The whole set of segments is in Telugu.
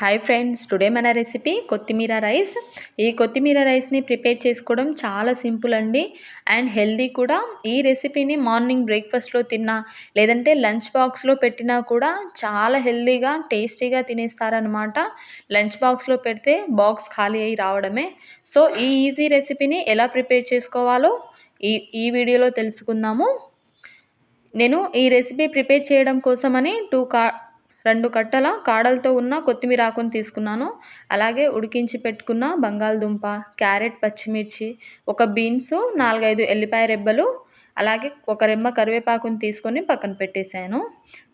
హాయ్ ఫ్రెండ్స్ టుడే మన రెసిపీ కొత్తిమీర రైస్. ఈ కొత్తిమీర రైస్ని ప్రిపేర్ చేసుకోవడం చాలా సింపుల్ అండి. అండ్ హెల్దీ కూడా. ఈ రెసిపీని మార్నింగ్ బ్రేక్ఫాస్ట్లో తిన్నా లేదంటే లంచ్ బాక్స్లో పెట్టినా కూడా చాలా హెల్దీగా టేస్టీగా తినేస్తారనమాట లంచ్ బాక్స్లో పెడితే బాక్స్ ఖాళీ అయ్యి రావడమే. సో ఈ ఈజీ రెసిపీని ఎలా ప్రిపేర్ చేసుకోవాలో ఈ ఈ వీడియోలో తెలుసుకుందాము. నేను ఈ రెసిపీ ప్రిపేర్ చేయడం కోసమని టూ కా రెండు కట్టల కాడలతో ఉన్న కొత్తిమీర ఆకును తీసుకున్నాను. అలాగే ఉడికించి పెట్టుకున్న బంగాళదుంప క్యారెట్ పచ్చిమిర్చి ఒక బీన్స్ నాలుగైదు ఎల్లిపాయ రెబ్బలు అలాగే ఒక రెమ్మ కరివేపాకుని తీసుకొని పక్కన పెట్టేశాను.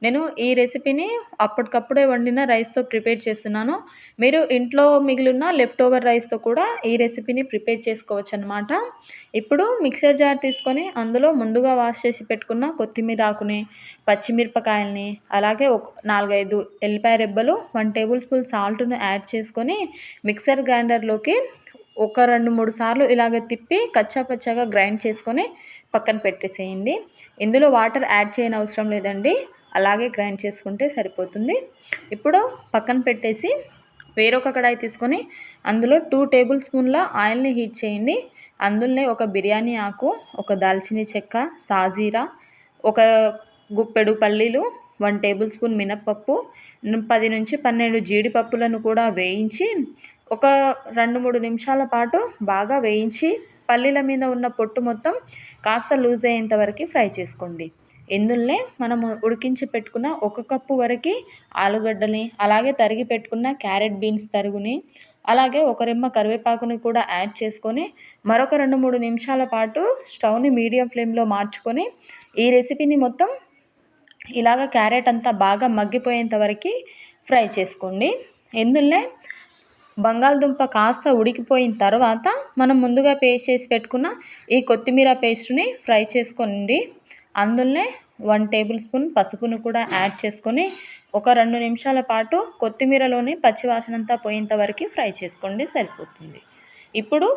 నేను ఈ రెసిపీని అప్పటికప్పుడే వండిన రైస్తో ప్రిపేర్ చేస్తున్నాను. మీరు ఇంట్లో మిగిలిన లెఫ్ట్ ఓవర్ రైస్తో కూడా ఈ రెసిపీని ప్రిపేర్ చేసుకోవచ్చు అనమాట ఇప్పుడు మిక్సర్ జార్ తీసుకొని అందులో ముందుగా వాష్ చేసి పెట్టుకున్న కొత్తిమీర ఆకుని పచ్చిమిరపకాయల్ని అలాగే ఒక నాలుగైదు ఎల్లిపాయ రెబ్బలు వన్ టేబుల్ స్పూన్ సాల్ట్ను యాడ్ చేసుకొని మిక్సర్ గ్రైండర్లోకి ఒక రెండు మూడు సార్లు ఇలాగ తిప్పి కచ్చా పచ్చగా గ్రైండ్ చేసుకొని పక్కన పెట్టేసేయండి. ఇందులో వాటర్ యాడ్ చేయని అవసరం లేదండి. అలాగే గ్రైండ్ చేసుకుంటే సరిపోతుంది. ఇప్పుడు పక్కన పెట్టేసి వేరొక కడాయి తీసుకొని అందులో టూ టేబుల్ స్పూన్ల ఆయిల్ని హీట్ చేయండి. అందులోనే ఒక బిర్యానీ ఆకు ఒక దాల్చిన చెక్క సాజీరా ఒక గుప్పెడు పల్లీలు వన్ టేబుల్ స్పూన్ మినప్పప్పు పది నుంచి పన్నెండు జీడిపప్పులను కూడా వేయించి ఒక రెండు మూడు నిమిషాల పాటు బాగా వేయించి పల్లీల మీద ఉన్న పొట్టు మొత్తం కాస్త లూజ్ అయ్యేంత వరకు ఫ్రై చేసుకోండి. ఇందులోనే మనం ఉడికించి పెట్టుకున్న ఒక కప్పు వరకు ఆలుగడ్డని అలాగే తరిగి పెట్టుకున్న క్యారెట్ బీన్స్ తరుగుని అలాగే ఒక రెమ్మ కరివేపాకుని కూడా యాడ్ చేసుకొని మరొక రెండు మూడు నిమిషాల పాటు స్టవ్ని మీడియం ఫ్లేమ్లో మార్చుకొని ఈ రెసిపీని మొత్తం ఇలాగ క్యారెట్ అంతా బాగా మగ్గిపోయేంత వరకు ఫ్రై చేసుకోండి. ఎందులోనే బంగాళదుంప కాస్త ఉడికిపోయిన తర్వాత మనం ముందుగా పేస్ట్ చేసి పెట్టుకున్న ఈ కొత్తిమీర పేస్ట్ని ఫ్రై చేసుకోండి అందులోనే వన్ టేబుల్ స్పూన్ పసుపును కూడా యాడ్ చేసుకొని ఒక రెండు నిమిషాల పాటు కొత్తిమీరలోని పచ్చివాసనంతా పోయేంత వరకు ఫ్రై చేసుకోండి సరిపోతుంది. ఇప్పుడు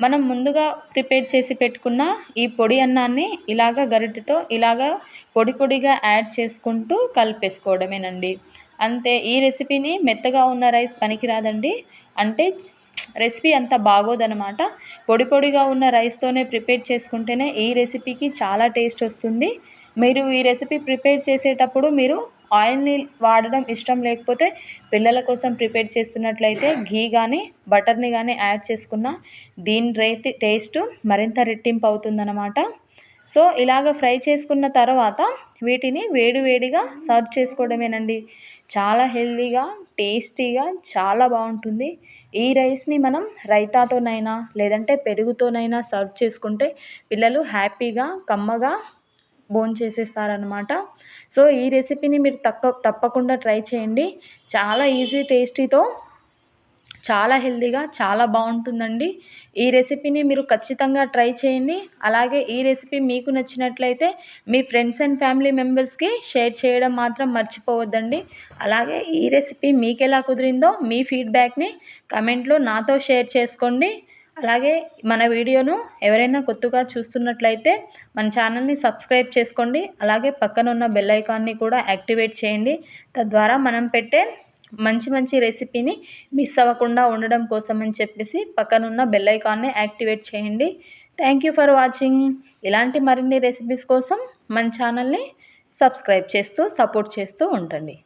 మనం ముందుగా ప్రిపేర్ చేసి పెట్టుకున్న ఈ పొడి అన్నాన్ని ఇలాగ గరిటెతో ఇలాగ పొడి పొడిగా యాడ్ చేసుకుంటూ కలిపేసుకోవడమేనండి. అంతే ఈ రెసిపీని మెత్తగా ఉన్న రైస్ పనికిరాదండి. అంటే రెసిపీ అంత బాగోదనమాట పొడి పొడిగా ఉన్న రైస్తోనే ప్రిపేర్ చేసుకుంటేనే ఈ రెసిపీకి చాలా టేస్ట్ వస్తుంది. మీరు ఈ రెసిపీ ప్రిపేర్ చేసేటప్పుడు మీరు ఆయిల్ని వాడడం ఇష్టం లేకపోతే పిల్లల కోసం ప్రిపేర్ చేస్తున్నట్లయితే ఘీ కానీ బటర్ని కానీ యాడ్ చేసుకున్న దీని రేట్ టేస్ట్ మరింత రెట్టింపు అవుతుందన్నమాట సో ఇలాగ ఫ్రై చేసుకున్న తర్వాత వీటిని వేడివేడిగా సర్వ్ చేసుకోవడమేనండి. చాలా హెల్తీగా టేస్టీగా చాలా బాగుంటుంది. ఈ రైస్ని మనం రైతాతోనైనా లేదంటే పెరుగుతోనైనా సర్వ్ చేసుకుంటే పిల్లలు హ్యాపీగా కమ్మగా బోన్ చేసేస్తారనమాట సో ఈ రెసిపీని మీరు తక్క తప్పకుండా ట్రై చేయండి. చాలా ఈజీ టేస్టీతో చాలా హెల్తీగా చాలా బాగుంటుందండి. ఈ రెసిపీని మీరు ఖచ్చితంగా ట్రై చేయండి. అలాగే ఈ రెసిపీ మీకు నచ్చినట్లయితే మీ ఫ్రెండ్స్ అండ్ ఫ్యామిలీ మెంబర్స్కి షేర్ చేయడం మాత్రం మర్చిపోవద్దండి. అలాగే ఈ రెసిపీ మీకు ఎలా కుదిరిందో మీ ఫీడ్బ్యాక్ని కమెంట్లో నాతో షేర్ చేసుకోండి. అలాగే మన వీడియోను ఎవరైనా కొత్తగా చూస్తున్నట్లయితే మన ఛానల్ని సబ్స్క్రైబ్ చేసుకోండి. అలాగే పక్కన ఉన్న బెల్ ఐకాన్ని కూడా యాక్టివేట్ చేయండి. తద్వారా మనం పెట్టే మంచి మంచి రెసిపీని మిస్ అవ్వకుండా ఉండడం కోసం అని చెప్పేసి పక్కనున్న బెల్ ఐకాన్ని యాక్టివేట్ చేయండి. థ్యాంక్ యూ ఫర్ వాచింగ్ ఇలాంటి మరిన్ని రెసిపీస్ కోసం మన ఛానల్ని సబ్స్క్రైబ్ చేస్తూ సపోర్ట్ చేస్తూ ఉండండి.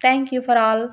Thank you for all